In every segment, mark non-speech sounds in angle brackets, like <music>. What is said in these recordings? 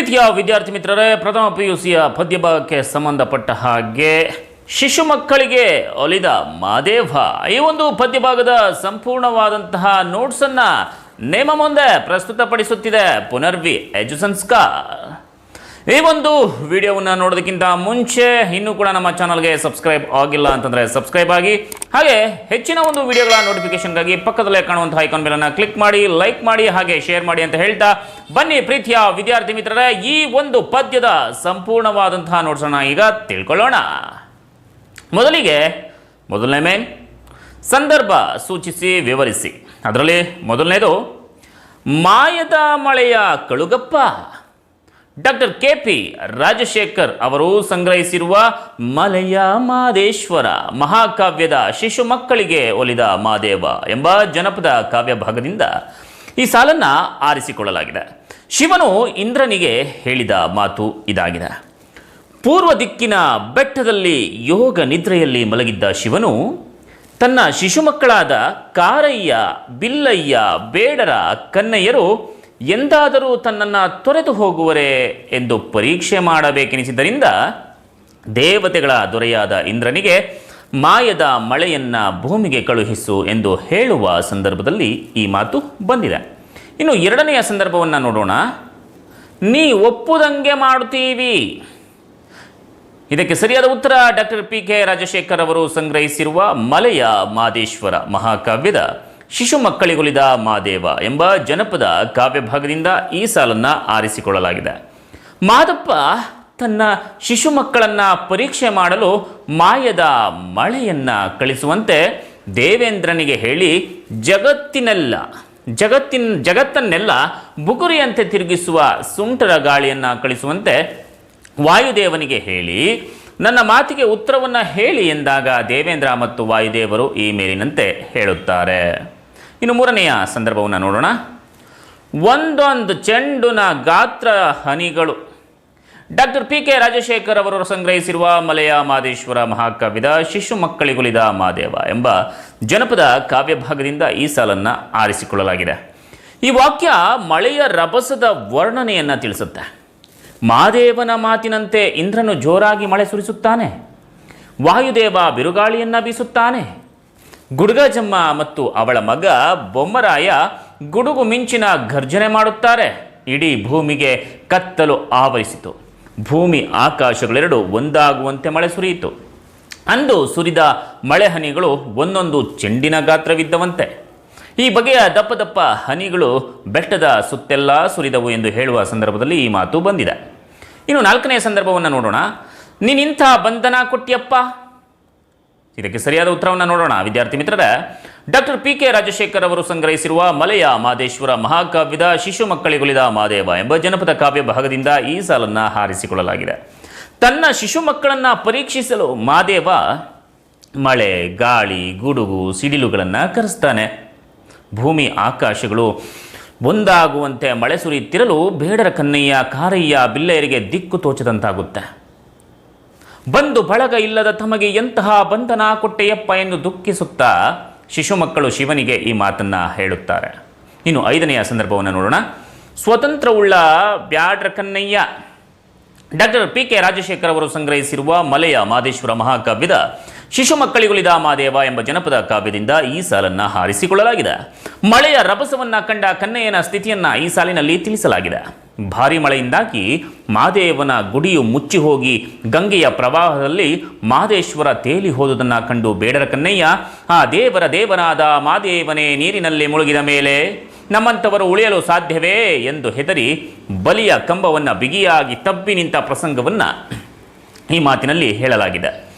ಪ್ರೀತಿಯ ವಿದ್ಯಾರ್ಥಿ ಮಿತ್ರರೇ, ಪ್ರಥಮ ಪಿ ಯು ಸಿಯ ಪದ್ಯಭಾಗಕ್ಕೆ ಸಂಬಂಧಪಟ್ಟ ಹಾಗೆ ಶಿಶು ಮಕ್ಕಳಿಗೆ ಒಲಿದ ಮಾದೇವ ಈ ಒಂದು ಪದ್ಯಭಾಗದ ಸಂಪೂರ್ಣವಾದಂತಹ ನೋಟ್ಸನ್ನು ನೇಮ ಮುಂದೆ ಪ್ರಸ್ತುತಪಡಿಸುತ್ತಿದೆ ಪುನರ್ವಿ ಎಜು ಈ ಒಂದು ವಿಡಿಯೋವನ್ನು ನೋಡೋದಕ್ಕಿಂತ ಮುಂಚೆ ಇನ್ನೂ ಕೂಡ ನಮ್ಮ ಚಾನಲ್ಗೆ ಸಬ್ಸ್ಕ್ರೈಬ್ ಆಗಿಲ್ಲ ಅಂತಂದರೆ ಸಬ್ಸ್ಕ್ರೈಬ್ ಆಗಿ. ಹಾಗೆ ಹೆಚ್ಚಿನ ಒಂದು ವಿಡಿಯೋಗಳ ನೋಟಿಫಿಕೇಷನ್ಗಾಗಿ ಪಕ್ಕದಲ್ಲೇ ಕಾಣುವಂಥ ಐಕಾನ್ ಬೆಲನ್ನು ಕ್ಲಿಕ್ ಮಾಡಿ ಲೈಕ್ ಮಾಡಿ, ಹಾಗೆ ಶೇರ್ ಮಾಡಿ ಅಂತ ಹೇಳ್ತಾ ಬನ್ನಿ ಪ್ರೀತಿಯ ವಿದ್ಯಾರ್ಥಿ ಮಿತ್ರರೇ, ಈ ಒಂದು ಪದ್ಯದ ಸಂಪೂರ್ಣವಾದಂತಹ ನೋಟ್ಸನ್ನು ಈಗ ತಿಳ್ಕೊಳ್ಳೋಣ. ಮೊದಲಿಗೆ ಮೊದಲನೇ ಮೇನ್ ಸಂದರ್ಭ ಸೂಚಿಸಿ, ವಿವರಿಸಿ. ಅದರಲ್ಲಿ ಮೊದಲನೇದು, ಮಾಯದ ಮಳೆಯ ಕಳುಗಪ್ಪ. ಡಾಕ್ಟರ್ ಕೆ ಪಿ ರಾಜಶೇಖರ್ ಅವರು ಸಂಗ್ರಹಿಸಿರುವ ಮಲೆಯ ಮಾದೇಶ್ವರ ಮಹಾಕಾವ್ಯದ ಶಿಶು ಮಕ್ಕಳಿಗೆ ಒಲಿದ ಮಾದೇವ ಎಂಬ ಜನಪದ ಕಾವ್ಯ ಭಾಗದಿಂದ ಈ ಸಾಲನ್ನು ಆರಿಸಿಕೊಳ್ಳಲಾಗಿದೆ. ಶಿವನು ಇಂದ್ರನಿಗೆ ಹೇಳಿದ ಮಾತು ಇದಾಗಿದೆ. ಪೂರ್ವ ದಿಕ್ಕಿನ ಬೆಟ್ಟದಲ್ಲಿ ಯೋಗ ನಿದ್ರೆಯಲ್ಲಿ ಮಲಗಿದ್ದ ಶಿವನು ತನ್ನ ಶಿಶು ಮಕ್ಕಳಾದ ಕಾರಯ್ಯ, ಬಿಲ್ಲಯ್ಯ, ಬೇಡರ ಕನ್ನಯ್ಯರು ಎಂದಾದರೂ ತನ್ನನ್ನು ತೊರೆದು ಹೋಗುವರೆ ಎಂದು ಪರೀಕ್ಷೆ ಮಾಡಬೇಕೆನಿಸಿದ್ದರಿಂದ ದೇವತೆಗಳ ದೊರೆಯಾದ ಇಂದ್ರನಿಗೆ ಮಾಯದ ಮಳೆಯನ್ನ ಭೂಮಿಗೆ ಕಳುಹಿಸು ಎಂದು ಹೇಳುವ ಸಂದರ್ಭದಲ್ಲಿ ಈ ಮಾತು ಬಂದಿದೆ. ಇನ್ನು ಎರಡನೆಯ ಸಂದರ್ಭವನ್ನು ನೋಡೋಣ. ನೀ ಒಪ್ಪುದಂಗೆ ಮಾಡುತ್ತೀವಿ. ಇದಕ್ಕೆ ಸರಿಯಾದ ಉತ್ತರ ಡಾಕ್ಟರ್ ಪಿ ಕೆ ರಾಜಶೇಖರ್ ಅವರು ಸಂಗ್ರಹಿಸಿರುವ ಮಲೆಯ ಮಾದೇಶ್ವರ ಮಹಾಕಾವ್ಯದ ಶಿಶು ಮಕ್ಕಳಿಗೊಲಿದ ಮಾದೇವ ಎಂಬ ಜನಪದ ಕಾವ್ಯಭಾಗದಿಂದ ಈ ಸಾಲನ್ನು ಆರಿಸಿಕೊಳ್ಳಲಾಗಿದೆ. ಮಾದಪ್ಪ ತನ್ನ ಶಿಶು ಮಕ್ಕಳನ್ನ ಪರೀಕ್ಷೆ ಮಾಡಲು ಮಾಯದ ಮಳೆಯನ್ನ ಕಳಿಸುವಂತೆ ದೇವೇಂದ್ರನಿಗೆ ಹೇಳಿ ಜಗತ್ತಿನೆಲ್ಲ, ಜಗತ್ತಿನ, ಜಗತ್ತನ್ನೆಲ್ಲ ಬುಗುರಿಯಂತೆ ತಿರುಗಿಸುವ ಸುಂಟರ ಗಾಳಿಯನ್ನ ಕಳಿಸುವಂತೆ ವಾಯುದೇವನಿಗೆ ಹೇಳಿ, ನನ್ನ ಮಾತಿಗೆ ಉತ್ತರವನ್ನು ಹೇಳಿ ಎಂದಾಗ ದೇವೇಂದ್ರ ಮತ್ತು ವಾಯುದೇವರು ಈ ಮೇಲಿನಂತೆ ಹೇಳುತ್ತಾರೆ. ಇನ್ನು ಮೂರನೆಯ ಸಂದರ್ಭವನ್ನು ನೋಡೋಣ. ಒಂದೊಂದು ಚೆಂಡುನ ಗಾತ್ರ ಹನಿಗಳು. ಡಾಕ್ಟರ್ ಪಿ ಕೆ ರಾಜಶೇಖರ್ ಅವರು ಸಂಗ್ರಹಿಸಿರುವ ಮಲೆಯ ಮಾದೇಶ್ವರ ಮಹಾಕಾವ್ಯದ ಶಿಶು ಮಕ್ಕಳಿಗುಲಿದ ಮಾದೇವ ಎಂಬ ಜನಪದ ಕಾವ್ಯಭಾಗದಿಂದ ಈ ಸಾಲನ್ನು ಆರಿಸಿಕೊಳ್ಳಲಾಗಿದೆ. ಈ ವಾಕ್ಯ ಮಳೆಯ ರಭಸದ ವರ್ಣನೆಯನ್ನು ತಿಳಿಸುತ್ತೆ. ಮಾದೇವನ ಮಾತಿನಂತೆ ಇಂದ್ರನು ಜೋರಾಗಿ ಮಳೆ ಸುರಿಸುತ್ತಾನೆ. ವಾಯುದೇವ ಬಿರುಗಾಳಿಯನ್ನು ಬೀಸುತ್ತಾನೆ. ಗುಡುಗಜಮ್ಮ ಮತ್ತು ಅವಳ ಮಗ ಬೊಮ್ಮರಾಯ ಗುಡುಗು ಮಿಂಚಿನ ಗರ್ಜನೆ ಮಾಡುತ್ತಾರೆ. ಇಡೀ ಭೂಮಿಗೆ ಕತ್ತಲು ಆವರಿಸಿತು. ಭೂಮಿ ಆಕಾಶಗಳೆರಡು ಒಂದಾಗುವಂತೆ ಮಳೆ ಸುರಿಯಿತು. ಅಂದು ಸುರಿದ ಮಳೆ ಹನಿಗಳು ಒಂದೊಂದು ಚೆಂಡಿನ ಗಾತ್ರವಿದ್ದವಂತೆ. ಈ ಬಗೆಯ ದಪ್ಪ ದಪ್ಪ ಹನಿಗಳು ಬೆಟ್ಟದ ಸುತ್ತೆಲ್ಲ ಸುರಿದವು ಎಂದು ಹೇಳುವ ಸಂದರ್ಭದಲ್ಲಿ ಈ ಮಾತು ಬಂದಿದೆ. ಇನ್ನು ನಾಲ್ಕನೆಯ ಸಂದರ್ಭವನ್ನು ನೋಡೋಣ. ನೀನಿಂಥ ಬಂಧನ ಕೊಟ್ಟಿಯಪ್ಪ. ಇದಕ್ಕೆ ಸರಿಯಾದ ಉತ್ತರವನ್ನು ನೋಡೋಣ. ವಿದ್ಯಾರ್ಥಿ ಮಿತ್ರರ, ಡಾಕ್ಟರ್ ಪಿ ಕೆ ರಾಜಶೇಖರ್ ಅವರು ಸಂಗ್ರಹಿಸಿರುವ ಮಲೆಯ ಮಾದೇಶ್ವರ ಮಹಾಕಾವ್ಯದ ಶಿಶು ಮಕ್ಕಳಿಗೊಲಿದ ಮಾದೇವ ಎಂಬ ಜನಪದ ಕಾವ್ಯ ಭಾಗದಿಂದ ಈ ಸಾಲನ್ನು ಹಾರಿಸಿಕೊಳ್ಳಲಾಗಿದೆ. ತನ್ನ ಶಿಶು ಮಕ್ಕಳನ್ನು ಪರೀಕ್ಷಿಸಲು ಮಾದೇವ ಮಳೆ, ಗಾಳಿ, ಗುಡುಗು, ಸಿಡಿಲುಗಳನ್ನು ಕರೆಸ್ತಾನೆ. ಭೂಮಿ ಆಕಾಶಗಳು ಒಂದಾಗುವಂತೆ ಮಳೆ ಸುರಿಯುತ್ತಿರಲು ಬೇಡರ ಕನ್ನಯ್ಯ ಕಾರಯ್ಯ, ಬಿಲ್ಲೆಯರಿಗೆ ದಿಕ್ಕು ತೋಚದಂತಾಗುತ್ತೆ. ಬಂದು ಬಳಗ ಇಲ್ಲದ ತಮಗೆ ಎಂತಹ ಬಂಧನ ಕೊಟ್ಟೆಯಪ್ಪ ಎಂದು ದುಃಖಿಸುತ್ತಾ ಶಿಶು ಮಕ್ಕಳು ಶಿವನಿಗೆ ಈ ಮಾತನ್ನ ಹೇಳುತ್ತಾರೆ. ಇನ್ನು ಐದನೆಯ ಸಂದರ್ಭವನ್ನು ನೋಡೋಣ. ಸ್ವತಂತ್ರವುಳ್ಳ ಬ್ಯಾಡ್ರ ಕನ್ನಯ್ಯ. ಡಾಕ್ಟರ್ ಪಿ ಕೆ ರಾಜಶೇಖರ್ ಅವರು ಸಂಗ್ರಹಿಸಿರುವ ಮಲೆಯ ಮಾದೇಶ್ವರ ಮಹಾಕಾವ್ಯದ ಶಿಶು ಮಕ್ಕಳಿಗುಳಿದ ಮಾದೇವ ಎಂಬ ಜನಪದ ಕಾವ್ಯದಿಂದ ಈ ಸಾಲನ್ನ ಹಾರಿಸಿಕೊಳ್ಳಲಾಗಿದೆ. ಮಳೆಯ ರಭಸವನ್ನ ಕಂಡ ಕನ್ನಯ್ಯನ ಸ್ಥಿತಿಯನ್ನ ಈ ಸಾಲಿನಲ್ಲಿ ತಿಳಿಸಲಾಗಿದೆ. ಭಾರಿ ಮಳೆಯಿಂದಾಗಿ ಮಾದೇವನ ಗುಡಿಯು ಮುಚ್ಚಿ ಹೋಗಿ ಗಂಗೆಯ ಪ್ರವಾಹದಲ್ಲಿ ಮಾದೇಶ್ವರ ತೇಲಿ ಹೋದುದನ್ನು ಕಂಡು ಬೇಡರ ಕನ್ನಯ್ಯ ಆ ದೇವರ ದೇವನಾದ ಮಾದೇವನೇ ನೀರಿನಲ್ಲಿ ಮುಳುಗಿದ ಮೇಲೆ ನಮ್ಮಂಥವರು ಉಳಿಯಲು ಸಾಧ್ಯವೇ ಎಂದು ಹೆದರಿ ಬಲಿಯ ಕಂಬವನ್ನು ಬಿಗಿಯಾಗಿ ತಬ್ಬಿ ನಿಂತ ಪ್ರಸಂಗವನ್ನು ಈ ಮಾತಿನಲ್ಲಿ ಹೇಳಲಾಗಿದೆ.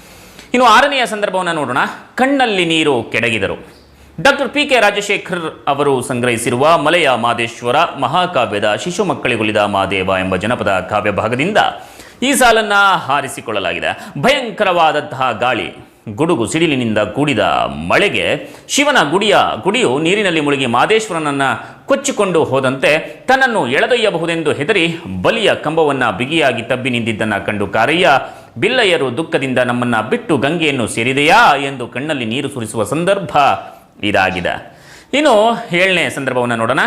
ಇನ್ನು ಆರನೆಯ ಸಂದರ್ಭವನ್ನು ನೋಡೋಣ. ಕಣ್ಣಲ್ಲಿ ನೀರು ಕೆಡಗಿದರು. ಡಾಕ್ಟರ್ ಪಿ ಕೆ ರಾಜಶೇಖರ್ ಅವರು ಸಂಗ್ರಹಿಸಿರುವ ಮಲೆಯ ಮಾದೇಶ್ವರ ಮಹಾಕಾವ್ಯದ ಶಿಶು ಮಕ್ಕಳಿಗುಲಿದ ಮಾದೇವ ಎಂಬ ಜನಪದ ಕಾವ್ಯ ಭಾಗದಿಂದ ಈ ಸಾಲನ್ನು ಹಾರಿಸಿಕೊಳ್ಳಲಾಗಿದೆ. ಭಯಂಕರವಾದಂತಹ ಗಾಳಿ, ಗುಡುಗು ಸಿಡಿಲಿನಿಂದ ಕೂಡಿದ ಮಳೆಗೆ ಶಿವನ ಗುಡಿಯ ಗುಡಿಯು ನೀರಿನಲ್ಲಿ ಮುಳುಗಿ ಮಾದೇಶ್ವರನನ್ನು ಕೊಚ್ಚಿಕೊಂಡು ಹೋದಂತೆ ತನ್ನನ್ನು ಎಳೆದೊಯ್ಯಬಹುದೆಂದು ಹೆದರಿ ಬಲಿಯ ಕಂಬವನ್ನು ಬಿಗಿಯಾಗಿ ತಬ್ಬಿ ನಿಂತಿದ್ದನ್ನು ಕಂಡು ಕಾರಯ್ಯ, ಬಿಲ್ಲಯ್ಯರು ದುಃಖದಿಂದ ನಮ್ಮನ್ನ ಬಿಟ್ಟು ಗಂಗೆಯನ್ನು ಸೇರಿದೆಯಾ? ಎಂದು ಕಣ್ಣಲ್ಲಿ ನೀರು ಸುರಿಸುವ ಸಂದರ್ಭ ಇದಾಗಿದೆ. ಇನ್ನು ಏಳನೇ ಸಂದರ್ಭವನ್ನು ನೋಡೋಣ.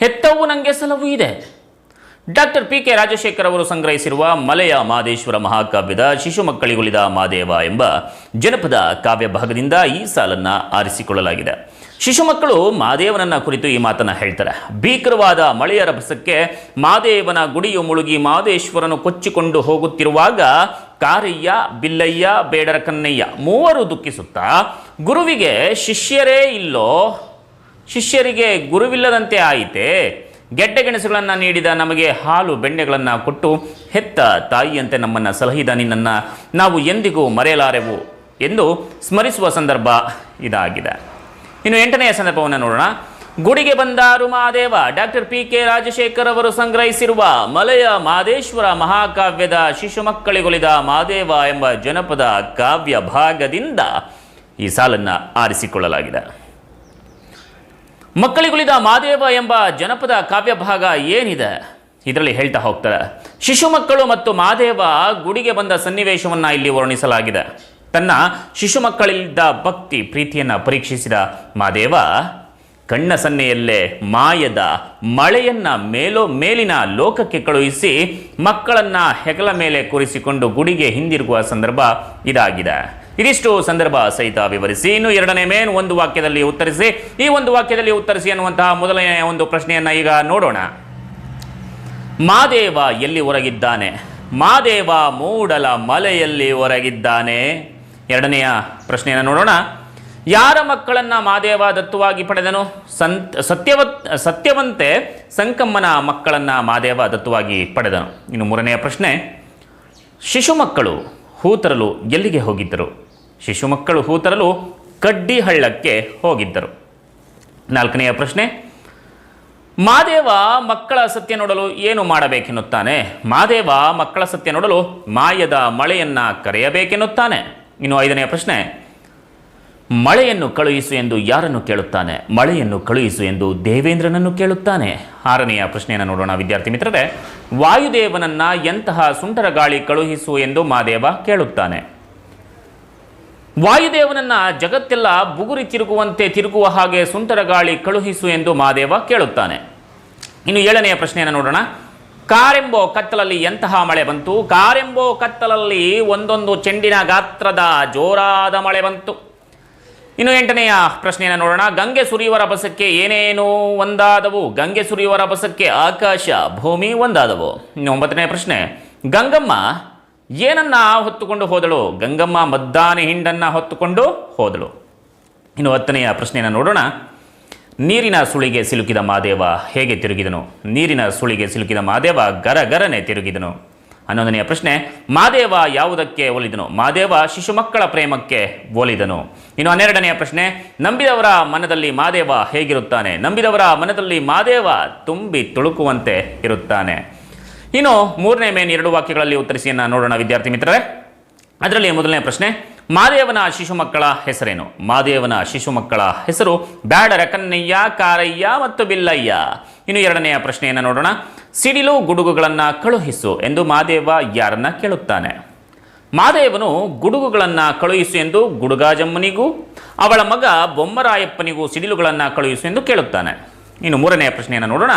ಹೆತ್ತವು ನನಗೆ ಸಲವು ಇದೆ. ಡಾಕ್ಟರ್ ಪಿ ಕೆ ರಾಜಶೇಖರ್ ಅವರು ಸಂಗ್ರಹಿಸಿರುವ ಮಲೆಯ ಮಾದೇಶ್ವರ ಮಹಾಕಾವ್ಯದ ಶಿಶು ಮಕ್ಕಳಿಗುಳಿದ ಮಾದೇವ ಎಂಬ ಜನಪದ ಕಾವ್ಯ ಭಾಗದಿಂದ ಈ ಸಾಲನ್ನು ಆರಿಸಿಕೊಳ್ಳಲಾಗಿದೆ. ಶಿಶು ಮಕ್ಕಳು ಮಾದೇವನನ್ನ ಕುರಿತು ಈ ಮಾತನ್ನ ಹೇಳ್ತಾರೆ. ಭೀಕರವಾದ ಮಳೆಯ ರಭಸಕ್ಕೆ ಮಾದೇವನ ಗುಡಿಯು ಮುಳುಗಿ ಮಾದೇಶ್ವರನು ಕೊಚ್ಚಿಕೊಂಡು ಹೋಗುತ್ತಿರುವಾಗ, ಕಾರಯ್ಯ, ಬಿಲ್ಲಯ್ಯ ಬೇಡರ ಕನ್ನಯ್ಯ ಮೂವರು ದುಃಖಿಸುತ್ತಾ ಗುರುವಿಗೆ ಶಿಷ್ಯರೇ ಇಲ್ಲೋ? ಶಿಷ್ಯರಿಗೆ ಗುರುವಿಲ್ಲದಂತೆ ಆಯಿತೆ? ಗೆಡ್ಡೆ ಗೆಣಸುಗಳನ್ನು ನೀಡಿದ ನಮಗೆ ಹಾಲು ಬೆಣ್ಣೆಗಳನ್ನು ಕೊಟ್ಟು ಹೆತ್ತ ತಾಯಿಯಂತೆ ನಮ್ಮನ್ನು ಸಲಹಿದ ನಿನ್ನನ್ನು ನಾವು ಎಂದಿಗೂ ಮರೆಯಲಾರೆವು ಎಂದು ಸ್ಮರಿಸುವ ಸಂದರ್ಭ ಇದಾಗಿದೆ. ಇನ್ನು ಎಂಟನೆಯ ಸಂದರ್ಭವನ್ನು ನೋಡೋಣ. ಗುಡಿಗೆ ಬಂದ Mahadeva doctor P K Rajashekhar ಅವರು ಸಂಗ್ರಹಿಸಿರುವ ಮಲೆಯ ಮಾದೇಶ್ವರ ಮಹಾಕಾವ್ಯದ ಶಿಶು ಮಕ್ಕಳಿಗೊಲಿದ ಮಾದೇವ ಎಂಬ ಜನಪದ ಕಾವ್ಯ ಭಾಗದಿಂದ ಈ ಸಾಲನ್ನು ಆರಿಸಿಕೊಳ್ಳಲಾಗಿದೆ. ಮಕ್ಕಳಿಗುಳಿದ ಮಾದೇವ ಎಂಬ ಜನಪದ ಕಾವ್ಯ ಭಾಗ ಏನಿದೆ? ಇದರಲ್ಲಿ ಹೇಳ್ತಾ ಹೋಗ್ತಾರೆ. ಶಿಶು ಮಕ್ಕಳು ಮತ್ತು ಮಾದೇವ ಗುಡಿಗೆ ಬಂದ ಸನ್ನಿವೇಶವನ್ನು ಇಲ್ಲಿ ವರ್ಣಿಸಲಾಗಿದೆ. ತನ್ನ ಶಿಶು ಮಕ್ಕಳಿದ್ದ ಭಕ್ತಿ ಪ್ರೀತಿಯನ್ನು ಪರೀಕ್ಷಿಸಿದ ಮಾದೇವ, ಕಣ್ಣ ಸನ್ನೆಯಲ್ಲೇ ಮಾಯದ ಮಳೆಯನ್ನ ಮೇಲೋ ಮೇಲಿನ ಲೋಕಕ್ಕೆ ಕಳುಹಿಸಿ ಮಕ್ಕಳನ್ನ ಹೆಗಲ ಮೇಲೆ ಕೂರಿಸಿಕೊಂಡು ಗುಡಿಗೆ ಹಿಂದಿರುಗುವ ಸಂದರ್ಭ ಇದಾಗಿದೆ. ಇದಿಷ್ಟು ಸಂದರ್ಭ ಸಹಿತ ವಿವರಿಸಿ. ಇನ್ನು ಎರಡನೇ ಮೇನ್ ಒಂದು ವಾಕ್ಯದಲ್ಲಿ ಉತ್ತರಿಸಿ. ಈ ಒಂದು ವಾಕ್ಯದಲ್ಲಿ ಉತ್ತರಿಸಿ ಅನ್ನುವಂತಹ ಮೊದಲನೆಯ ಒಂದು ಪ್ರಶ್ನೆಯನ್ನ ಈಗ ನೋಡೋಣ. ಮಾದೇವ ಎಲ್ಲಿ ಹೊರಗಿದ್ದಾನೆ ಮಾದೇವ ಮೂಡಲ ಮಲೆಯಲ್ಲಿ ಹೊರಗಿದ್ದಾನೆ ಎರಡನೆಯ ಪ್ರಶ್ನೆಯನ್ನು ನೋಡೋಣ. ಯಾರ ಮಕ್ಕಳನ್ನ ಮಾದೇವ ದತ್ತುವಾಗಿ ಪಡೆದನು? ಸಂತ್, ಸತ್ಯವತ್, ಸತ್ಯವಂತೆ ಸಂಕಮ್ಮನ ಮಕ್ಕಳನ್ನ ಮಾದೇವ ದತ್ತುವಾಗಿ ಪಡೆದನು. ಇನ್ನು ಮೂರನೆಯ ಪ್ರಶ್ನೆ, ಶಿಶು ಮಕ್ಕಳು ಹೂತರಲು ಎಲ್ಲಿಗೆ ಹೋಗಿದ್ದರು? ಶಿಶು ಮಕ್ಕಳು ಹೂತರಲು ಕಡ್ಡಿ ಹಳ್ಳಕ್ಕೆ ಹೋಗಿದ್ದರು. ನಾಲ್ಕನೆಯ ಪ್ರಶ್ನೆ, ಮಾದೇವ ಮಕ್ಕಳ ಸತ್ಯ ನೋಡಲು ಏನು ಮಾಡಬೇಕೆನ್ನುತ್ತಾನೆ? ಮಾದೇವ ಮಕ್ಕಳ ಸತ್ಯ ನೋಡಲು ಮಾಯದ ಮಳೆಯನ್ನ ಕರೆಯಬೇಕೆನ್ನುತ್ತಾನೆ. ಇನ್ನು ಐದನೆಯ ಪ್ರಶ್ನೆ ಮಳೆಯನ್ನು ಕಳುಹಿಸು ಎಂದು ಯಾರನ್ನು ಕೇಳುತ್ತಾನೆ? ಮಳೆಯನ್ನು ಕಳುಹಿಸು ಎಂದು ದೇವೇಂದ್ರನನ್ನು ಕೇಳುತ್ತಾನೆ? ಆರನೆಯ ಪ್ರಶ್ನೆಯನ್ನು ನೋಡೋಣ ವಿದ್ಯಾರ್ಥಿ ಮಿತ್ರರೇ. ವಾಯುದೇವನನ್ನ ಎಂತಹ ಸುಂಟರ ಗಾಳಿ ಕಳುಹಿಸು ಎಂದು ಮಾದೇವ ಕೇಳುತ್ತಾನೆ. ವಾಯುದೇವನನ್ನ ಜಗತ್ತೆಲ್ಲ ಬುಗುರಿ ತಿರುಗುವಂತೆ ತಿರುಗುವ ಹಾಗೆ ಸುಂಟರ ಗಾಳಿ ಕಳುಹಿಸು ಎಂದು ಮಾದೇವ ಕೇಳುತ್ತಾನೆ. ಇನ್ನು ಏಳನೆಯ ಪ್ರಶ್ನೆಯನ್ನು ನೋಡೋಣ. ಕಾರೆಂಬೋ ಕತ್ತಲಲ್ಲಿ ಎಂತಹ ಮಳೆ ಬಂತು? ಕಾರೆಂಬೋ ಕತ್ತಲಲ್ಲಿ ಒಂದೊಂದು ಚೆಂಡಿನ ಗಾತ್ರದ ಜೋರಾದ ಮಳೆ ಬಂತು. ಇನ್ನು ಎಂಟನೆಯ ಪ್ರಶ್ನೆಯನ್ನು ನೋಡೋಣ. ಗಂಗೆ ಸುರಿಯುವ ರಭಸಕ್ಕೆ ಏನೇನು ಒಂದಾದವು? ಗಂಗೆ ಸುರಿಯುವ ರಭಸಕ್ಕೆ ಆಕಾಶ, ಭೂಮಿ ಒಂದಾದವು. ಇನ್ನು ಒಂಬತ್ತನೇ ಪ್ರಶ್ನೆ. ಗಂಗಮ್ಮ ಏನನ್ನ ಹೊತ್ತುಕೊಂಡು ಹೋದಳು? ಗಂಗಮ್ಮ ಮದ್ದಾನೆ ಹಿಂಡನ್ನ ಹೊತ್ತುಕೊಂಡು ಹೋದಳು. ಇನ್ನು ಹತ್ತನೆಯ ಪ್ರಶ್ನೆಯನ್ನು ನೋಡೋಣ. ನೀರಿನ ಸುಳಿಗೆ ಸಿಲುಕಿದ ಮಾದೇವ ಹೇಗೆ ತಿರುಗಿದನು? ನೀರಿನ ಸುಳಿಗೆ ಸಿಲುಕಿದ ಮಾದೇವ ಗರಗರನೆ ತಿರುಗಿದನು. ಹನ್ನೊಂದನೆಯ ಪ್ರಶ್ನೆ, ಮಾದೇವ ಯಾವುದಕ್ಕೆ ಒಲಿದನು? ಮಾದೇವ ಶಿಶು ಮಕ್ಕಳ ಪ್ರೇಮಕ್ಕೆ ಒಲಿದನು. ಇನ್ನು ಹನ್ನೆರಡನೆಯ ಪ್ರಶ್ನೆ, ನಂಬಿದವರ ಮನದಲ್ಲಿ ಮಾದೇವ ಹೇಗಿರುತ್ತಾನೆ? ನಂಬಿದವರ ಮನದಲ್ಲಿ ಮಾದೇವ ತುಂಬಿ ತುಳುಕುವಂತೆ ಇರುತ್ತಾನೆ. ಇನ್ನು ಮೂರನೇ ಮೇನ್ ಎರಡು ವಾಕ್ಯಗಳಲ್ಲಿ ಉತ್ತರಿಸಿಯನ್ನು ನೋಡೋಣ, ವಿದ್ಯಾರ್ಥಿ ಮಿತ್ರರೇ. ಅದರಲ್ಲಿ ಮೊದಲನೇ ಪ್ರಶ್ನೆ ಮಾದೇವನ ಶಿಶು ಮಕ್ಕಳ ಹೆಸರೇನು? ಮಾದೇವನ ಶಿಶು ಮಕ್ಕಳ ಹೆಸರು ಬ್ಯಾಡರ ಕನ್ನಯ್ಯ ಕಾರಯ್ಯ ಮತ್ತು ಬಿಲ್ಲಯ್ಯ. ಇನ್ನು ಎರಡನೆಯ ಪ್ರಶ್ನೆಯನ್ನು ನೋಡೋಣ. ಸಿಡಿಲು ಗುಡುಗುಗಳನ್ನು ಕಳುಹಿಸು ಎಂದು ಮಾದೇವ ಯಾರನ್ನ ಕೇಳುತ್ತಾನೆ? ಮಾದೇವನು ಗುಡುಗುಗಳನ್ನು ಕಳುಹಿಸು ಎಂದು ಗುಡುಗಾಜಮ್ಮನಿಗೂ, ಅವಳ ಮಗ ಬೊಮ್ಮರಾಯಪ್ಪನಿಗೂ ಸಿಡಿಲುಗಳನ್ನು ಕಳುಹಿಸು ಎಂದು ಕೇಳುತ್ತಾನೆ. ಇನ್ನು ಮೂರನೆಯ ಪ್ರಶ್ನೆಯನ್ನು ನೋಡೋಣ.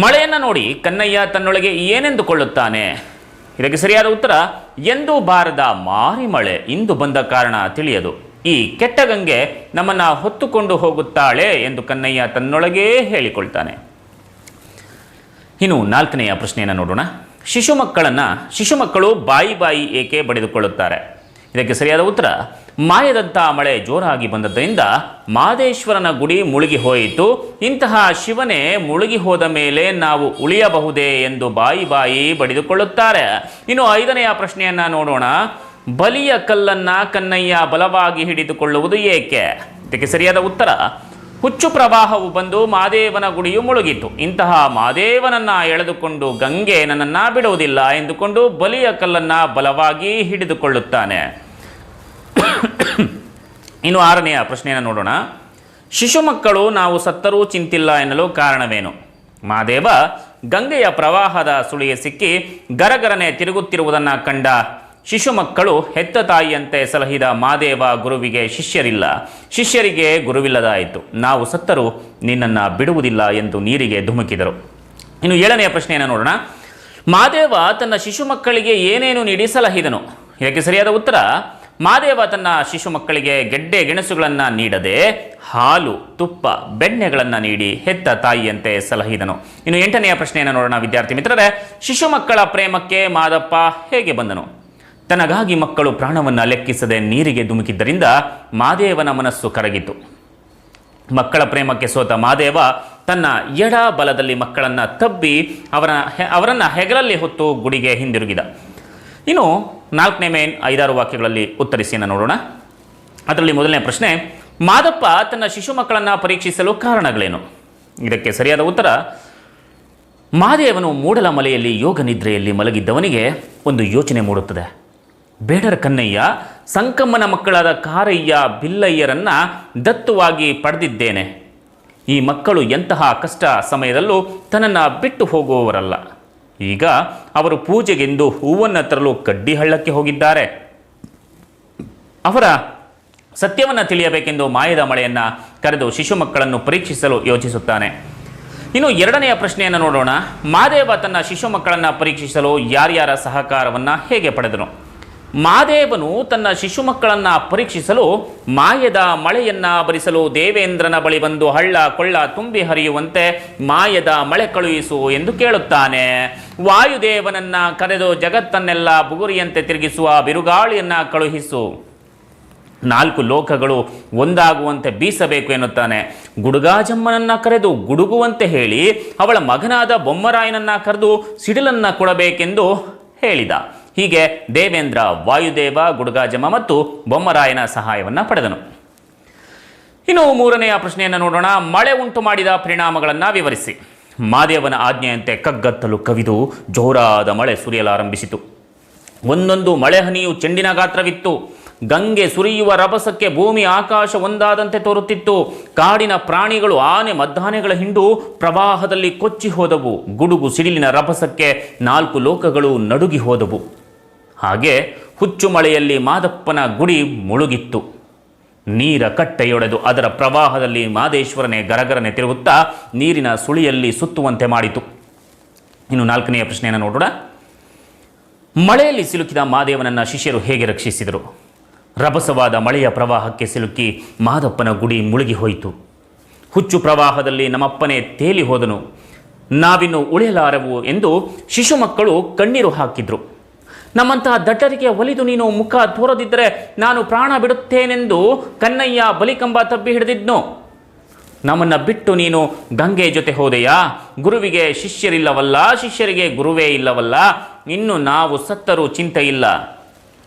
ಮಳೆಯನ್ನು ನೋಡಿ ಕನ್ನಯ್ಯ ತನ್ನೊಳಗೆ ಏನೆಂದುಕೊಳ್ಳುತ್ತಾನೆ? ಇದಕ್ಕೆ ಸರಿಯಾದ ಉತ್ತರ ಎಂದೂ ಬಾರದ ಮಾರಿ ಮಳೆ ಇಂದು ಬಂದ ಕಾರಣ ತಿಳಿಯದು. ಈ ಕೆಟ್ಟ ಗಂಗೆ ನಮ್ಮನ್ನ ಹೊತ್ತುಕೊಂಡು ಹೋಗುತ್ತಾಳೆ ಎಂದು ಕನ್ನಯ್ಯ ತನ್ನೊಳಗೇ ಹೇಳಿಕೊಳ್ತಾನೆ. ಇನ್ನು ನಾಲ್ಕನೆಯ ಪ್ರಶ್ನೆಯನ್ನು ನೋಡೋಣ. ಶಿಶು ಮಕ್ಕಳನ್ನು, ಶಿಶು ಮಕ್ಕಳು ಬಾಯಿ ಬಾಯಿ ಏಕೆ ಬಡಿದುಕೊಳ್ಳುತ್ತಾರೆ? ಇದಕ್ಕೆ ಸರಿಯಾದ ಉತ್ತರ ಮಾಯದಂಥ ಮಳೆ ಜೋರಾಗಿ ಬಂದದ್ದರಿಂದ ಮಾದೇಶ್ವರನ ಗುಡಿ ಮುಳುಗಿ ಹೋಯಿತು. ಇಂತಹ ಶಿವನೇ ಮುಳುಗಿ ಹೋದ ಮೇಲೆ ನಾವು ಉಳಿಯಬಹುದೇ ಎಂದು ಬಾಯಿ ಬಾಯಿ ಬಡಿದುಕೊಳ್ಳುತ್ತಾರೆ. ಇನ್ನು ಐದನೆಯ ಪ್ರಶ್ನೆಯನ್ನ ನೋಡೋಣ. ಬಲಿಯ ಕಲ್ಲನ್ನ ಕನ್ನಯ್ಯ ಬಲವಾಗಿ ಹಿಡಿದುಕೊಳ್ಳುವುದು ಏಕೆ? ಇದಕ್ಕೆ ಸರಿಯಾದ ಉತ್ತರ, ಹುಚ್ಚು ಪ್ರವಾಹವು ಬಂದು ಮಾದೇವನ ಗುಡಿಯು ಮುಳುಗಿತು ಇಂತಹ ಮಾದೇವನನ್ನು ಎಳೆದುಕೊಂಡು ಗಂಗೆ ನನ್ನನ್ನು ಬಿಡುವುದಿಲ್ಲ ಎಂದುಕೊಂಡು ಬಲಿಯ ಕಲ್ಲನ್ನ ಬಲವಾಗಿ ಹಿಡಿದುಕೊಳ್ಳುತ್ತಾನೆ. <coughs> ಇನ್ನು ಆರನೆಯ ಪ್ರಶ್ನೆಯನ್ನು ನೋಡೋಣ. ಶಿಶು ಮಕ್ಕಳು ನಾವು ಸತ್ತರೂ ಚಿಂತಿಲ್ಲ ಎನ್ನಲು ಕಾರಣವೇನು? ಮಾದೇವ ಗಂಗೆಯ ಪ್ರವಾಹದ ಸುಳಿಗೆ ಸಿಕ್ಕಿ ಗರಗರನೆ ತಿರುಗುತ್ತಿರುವುದನ್ನು ಕಂಡ ಶಿಶು ಮಕ್ಕಳು ಹೆತ್ತ ತಾಯಿಯಂತೆ ಸಲಹಿದ ಮಾದೇವ ಗುರುವಿಗೆ ಶಿಷ್ಯರಿಲ್ಲ. ಶಿಷ್ಯರಿಗೆ ಗುರುವಿಲ್ಲದಾಯಿತು. ನಾವು ಸತ್ತರೂ ನಿನ್ನನ್ನು ಬಿಡುವುದಿಲ್ಲ ಎಂದು ನೀರಿಗೆ ಧುಮುಕಿದರು. ಇನ್ನು ಏಳನೆಯ ಪ್ರಶ್ನೆಯನ್ನು ನೋಡೋಣ. ಮಾದೇವ ತನ್ನ ಶಿಶು ಮಕ್ಕಳಿಗೆ ಏನೇನು ನೀಡಿ ಸಲಹಿದನು? ಇದಕ್ಕೆ ಸರಿಯಾದ ಉತ್ತರ? ಮಾದೇವ ತನ್ನ ಶಿಶು ಮಕ್ಕಳಿಗೆ ಗೆಡ್ಡೆ ಗೆಣಸುಗಳನ್ನು ನೀಡದೆ ಹಾಲು, ತುಪ್ಪ, ಬೆಣ್ಣೆಗಳನ್ನು ನೀಡಿ ಹೆತ್ತ ತಾಯಿಯಂತೆ ಸಲಹಿದನು. ಇನ್ನು ಎಂಟನೆಯ ಪ್ರಶ್ನೆಯನ್ನು ನೋಡೋಣ ವಿದ್ಯಾರ್ಥಿ ಮಿತ್ರರೇ. ಶಿಶು ಮಕ್ಕಳ ಪ್ರೇಮಕ್ಕೆ ಮಾದಪ್ಪ ಹೇಗೆ ಬಂದನು? ತನಗಾಗಿ ಮಕ್ಕಳು ಪ್ರಾಣವನ್ನು ಲೆಕ್ಕಿಸದೆ ನೀರಿಗೆ ಧುಮುಕಿದ್ದರಿಂದ ಮಾದೇವನ ಮನಸ್ಸು ಕರಗಿತು ಮಕ್ಕಳ ಪ್ರೇಮಕ್ಕೆ ಸೋತ ಮಾದೇವ ತನ್ನ ಎಡ ಬಲದಲ್ಲಿ ಮಕ್ಕಳನ್ನು ತಬ್ಬಿ ಅವರ ಅವರನ್ನ ಹೆಗಲಲ್ಲಿ ಹೊತ್ತು ಗುಡಿಗೆ ಹಿಂದಿರುಗಿದ. ಇನ್ನು ನಾಲ್ಕನೇ ಮೇನ್ ಐದಾರು ವಾಕ್ಯಗಳಲ್ಲಿ ಉತ್ತರಿಸಿಯನ್ನು ನೋಡೋಣ. ಅದರಲ್ಲಿ ಮೊದಲನೇ ಪ್ರಶ್ನೆ, ಮಾದಪ್ಪ ತನ್ನ ಶಿಶು ಮಕ್ಕಳನ್ನು ಪರೀಕ್ಷಿಸಲು ಕಾರಣಗಳೇನು? ಇದಕ್ಕೆ ಸರಿಯಾದ ಉತ್ತರ, ಮಾದೇವನು ಮೂಡಲ ಮಲೆಯಲ್ಲಿ ಯೋಗ ನಿದ್ರೆಯಲ್ಲಿ ಮಲಗಿದ್ದವನಿಗೆ ಒಂದು ಯೋಚನೆ ಮೂಡುತ್ತದೆ. ಬೇಡರ ಕನ್ನಯ್ಯ ಸಂಕಮ್ಮನ ಮಕ್ಕಳಾದ ಕಾರಯ್ಯ ಬಿಲ್ಲಯ್ಯರನ್ನ ದತ್ತುವಾಗಿ ಪಡೆದಿದ್ದೇನೆ. ಈ ಮಕ್ಕಳು ಎಂತಹ ಕಷ್ಟ ಸಮಯದಲ್ಲೂ ತನ್ನನ್ನು ಬಿಟ್ಟು ಹೋಗುವವರಲ್ಲ. ಈಗ ಅವರು ಪೂಜೆಗೆಂದು ಹೂವನ್ನು ತರಲು ಕಡ್ಡಿ ಹಳ್ಳಕ್ಕೆ ಹೋಗಿದ್ದಾರೆ. ಅವರ ಸತ್ಯವನ್ನು ತಿಳಿಯಬೇಕೆಂದು ಮಾಯದ ಮಳೆಯನ್ನು ಕರೆದು ಶಿಶು ಮಕ್ಕಳನ್ನು ಪರೀಕ್ಷಿಸಲು ಯೋಚಿಸುತ್ತಾನೆ. ಇನ್ನು ಎರಡನೆಯ ಪ್ರಶ್ನೆಯನ್ನು ನೋಡೋಣ. ಮಾದೇವ ತನ್ನ ಶಿಶು ಮಕ್ಕಳನ್ನು ಪರೀಕ್ಷಿಸಲು ಯಾರ್ಯಾರ ಸಹಕಾರವನ್ನು ಹೇಗೆ ಪಡೆದನು? ಮಾದೇವನು ತನ್ನ ಶಿಶು ಮಕ್ಕಳನ್ನು ಪರೀಕ್ಷಿಸಲು ಮಾಯದ ಮಳೆಯನ್ನ ಬರಿಸಲು ದೇವೇಂದ್ರನ ಬಳಿ ಬಂದು ಹಳ್ಳ ಕೊಳ್ಳ ತುಂಬಿ ಹರಿಯುವಂತೆ ಮಾಯದ ಮಳೆ ಕಳುಹಿಸು ಎಂದು ಕೇಳುತ್ತಾನೆ. ವಾಯುದೇವನನ್ನ ಕರೆದು ಜಗತ್ತನ್ನೆಲ್ಲ ಬುಗುರಿಯಂತೆ ತಿರುಗಿಸುವ ಬಿರುಗಾಳಿಯನ್ನ ಕಳುಹಿಸು. ನಾಲ್ಕು ಲೋಕಗಳು ಒಂದಾಗುವಂತೆ ಬೀಸಬೇಕು ಎನ್ನುತ್ತಾನೆ. ಗುಡುಗಾಜಮ್ಮನನ್ನ ಕರೆದು ಗುಡುಗುವಂತೆ ಹೇಳಿ ಅವಳ ಮಗನಾದ ಬೊಮ್ಮರಾಯನನ್ನ ಕರೆದು ಸಿಡಿಲನ್ನ ಕೊಡಬೇಕೆಂದು ಹೇಳಿದ. ಹೀಗೆ ದೇವೇಂದ್ರ, ವಾಯುದೇವ ಗುಡ್ಗಾಜಮ ಮತ್ತು ಬೊಮ್ಮರಾಯನ ಸಹಾಯವನ್ನು ಪಡೆದನು. ಇನ್ನು ಮೂರನೆಯ ಪ್ರಶ್ನೆಯನ್ನು ನೋಡೋಣ. ಮಳೆ ಉಂಟು ಮಾಡಿದ ಪರಿಣಾಮಗಳನ್ನು ವಿವರಿಸಿ. ಮಾದೇವನ ಆಜ್ಞೆಯಂತೆ ಕಗ್ಗತ್ತಲು ಕವಿದು ಜೋರಾದ ಮಳೆ ಸುರಿಯಲಾರಂಭಿಸಿತು. ಒಂದೊಂದು ಮಳೆ ಹನಿಯು ಚೆಂಡಿನ ಗಾತ್ರವಿತ್ತು. ಗಂಗೆ ಸುರಿಯುವ ರಭಸಕ್ಕೆ ಭೂಮಿ ಆಕಾಶ ಒಂದಾದಂತೆ ತೋರುತ್ತಿತ್ತು. ಕಾಡಿನ ಪ್ರಾಣಿಗಳು, ಆನೆ ಮದ್ದಾನೆಗಳ ಹಿಂಡು ಪ್ರವಾಹದಲ್ಲಿ ಕೊಚ್ಚಿ ಹೋದವು. ಗುಡುಗು ಸಿಡಿಲಿನ ರಭಸಕ್ಕೆ ನಾಲ್ಕು ಲೋಕಗಳು ನಡುಗಿ ಹೋದವು. ಹಾಗೆ ಹುಚ್ಚು ಮಳೆಯಲ್ಲಿ ಮಾದಪ್ಪನ ಗುಡಿ ಮುಳುಗಿತ್ತು. ನೀರ ಕಟ್ಟೆಯೊಡೆದು ಅದರ ಪ್ರವಾಹದಲ್ಲಿ ಮಾದೇಶ್ವರನೇ ಗರಗರನೆ ತಿರುಗುತ್ತಾ ನೀರಿನ ಸುಳಿಯಲ್ಲಿ ಸುತ್ತುವಂತೆ ಮಾಡಿತು. ಇನ್ನು ನಾಲ್ಕನೆಯ ಪ್ರಶ್ನೆಯನ್ನು ನೋಡೋಣ. ಮಳೆಯಲ್ಲಿ ಸಿಲುಕಿದ ಮಾದೇವನನ್ನು ಶಿಷ್ಯರು ಹೇಗೆ ರಕ್ಷಿಸಿದರು? ರಭಸವಾದ ಮಳೆಯ ಪ್ರವಾಹಕ್ಕೆ ಸಿಲುಕಿ ಮಾದಪ್ಪನ ಗುಡಿ ಮುಳುಗಿ ಹೋಯಿತು. ಹುಚ್ಚು ಪ್ರವಾಹದಲ್ಲಿ ನಮ್ಮಪ್ಪನೇ ತೇಲಿ ಹೋದನು. ನಾವಿನ್ನು ಉಳಿಯಲಾರವು ಎಂದು ಶಿಶು ಮಕ್ಕಳು ಕಣ್ಣೀರು ಹಾಕಿದ್ರು. ನಮ್ಮಂತಹ ದಟ್ಟರಿಗೆ ಒಲಿದು ನೀನು ಮುಖ ತೋರದಿದ್ದರೆ ನಾನು ಪ್ರಾಣ ಬಿಡುತ್ತೇನೆಂದು ಕನ್ನಯ್ಯ ಬಲಿಕಂಬ ತಬ್ಬಿ ಹಿಡಿದಿದ್ನು. ನಮ್ಮನ್ನ ಬಿಟ್ಟು ನೀನು ಗಂಗೆ ಜೊತೆ ಹೋದೆಯಾ? ಗುರುವಿಗೆ ಶಿಷ್ಯರಿಲ್ಲವಲ್ಲ, ಶಿಷ್ಯರಿಗೆ ಗುರುವೇ ಇಲ್ಲವಲ್ಲ? ಇನ್ನು ನಾವು ಸತ್ತರೂ ಚಿಂತೆ ಇಲ್ಲ.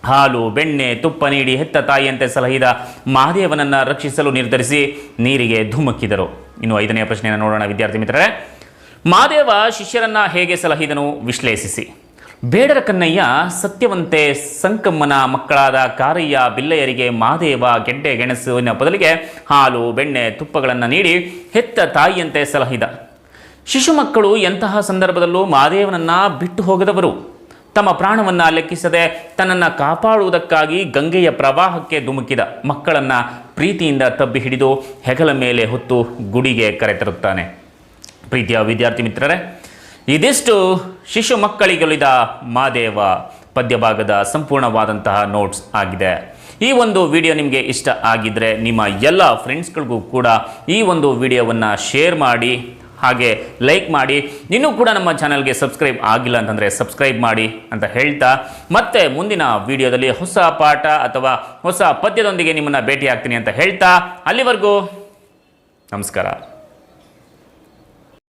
ಹಾಲು, ಬೆಣ್ಣೆ, ತುಪ್ಪ ನೀಡಿ ಹೆತ್ತ ತಾಯಿಯಂತೆ ಸಲಹಿದ ಮಹಾದೇವನನ್ನು ರಕ್ಷಿಸಲು ನಿರ್ಧರಿಸಿ ನೀರಿಗೆ ಧುಮುಕ್ಕಿದರು. ಇನ್ನು ಐದನೆಯ ಪ್ರಶ್ನೆಯನ್ನು ನೋಡೋಣ ವಿದ್ಯಾರ್ಥಿ ಮಿತ್ರರೇ. ಮಹಾದೇವ ಶಿಷ್ಯರನ್ನ ಹೇಗೆ ಸಲಹಿದನು? ವಿಶ್ಲೇಷಿಸಿ. ಬೇಡರ ಕನ್ನಯ್ಯ, ಸತ್ಯವಂತೆ ಸಂಕಮ್ಮನ ಮಕ್ಕಳಾದ ಕಾರಯ್ಯ ಬಿಲ್ಲಯ್ಯರಿಗೆ ಮಾದೇವ ಗೆಡ್ಡೆ ಗೆಣಸುವಿನ ಬದಲಿಗೆ ಹಾಲು, ಬೆಣ್ಣೆ, ತುಪ್ಪಗಳನ್ನು ನೀಡಿ ಹೆತ್ತ ತಾಯಿಯಂತೆ ಸಲಹಿದ. ಶಿಶು ಮಕ್ಕಳು ಎಂತಹ ಸಂದರ್ಭದಲ್ಲೂ ಮಾದೇವನನ್ನ ಬಿಟ್ಟು ಹೋಗದವರು. ತಮ್ಮ ಪ್ರಾಣವನ್ನ ಲೆಕ್ಕಿಸದೆ ತನ್ನನ್ನು ಕಾಪಾಡುವುದಕ್ಕಾಗಿ ಗಂಗೆಯ ಪ್ರವಾಹಕ್ಕೆ ಧುಮುಕಿದ ಮಕ್ಕಳನ್ನ ಪ್ರೀತಿಯಿಂದ ತಬ್ಬಿ ಹಿಡಿದು ಹೆಗಲ ಮೇಲೆ ಹೊತ್ತು ಗುಡಿಗೆ ಕರೆತರುತ್ತಾನೆ. ಪ್ರೀತಿಯ ವಿದ್ಯಾರ್ಥಿ ಮಿತ್ರರೇ ಇದಿಷ್ಟು ಶಿಶು ಮಕ್ಕಳಿಗೊಲಿದ ಮಾದೇವ ಪದ್ಯಭಾಗದ ಸಂಪೂರ್ಣವಾದಂತಹ ನೋಟ್ಸ್ ಆಗಿದೆ. ಈ ಒಂದು ವಿಡಿಯೋ ನಿಮಗೆ ಇಷ್ಟ ಆಗಿದ್ದರೆ ನಿಮ್ಮ ಎಲ್ಲ ಫ್ರೆಂಡ್ಸ್ಗಳಿಗೂ ಕೂಡ ಈ ಒಂದು ವಿಡಿಯೋವನ್ನು ಶೇರ್ ಮಾಡಿ, ಹಾಗೆ ಲೈಕ್ ಮಾಡಿ. ಇನ್ನೂ ಕೂಡ ನಮ್ಮ ಚಾನಲ್ಗೆ ಸಬ್ಸ್ಕ್ರೈಬ್ ಆಗಿಲ್ಲ ಅಂತಂದರೆ ಸಬ್ಸ್ಕ್ರೈಬ್ ಮಾಡಿ ಅಂತ ಹೇಳ್ತಾ. ಮತ್ತೆ ಮುಂದಿನ ವಿಡಿಯೋದಲ್ಲಿ ಹೊಸ ಪಾಠ ಅಥವಾ ಹೊಸ ಪದ್ಯದೊಂದಿಗೆ ನಿಮ್ಮನ್ನು ಭೇಟಿ ಆಗ್ತೀನಿ ಅಂತ ಹೇಳ್ತಾ. ಅಲ್ಲಿವರೆಗೂ ನಮಸ್ಕಾರ.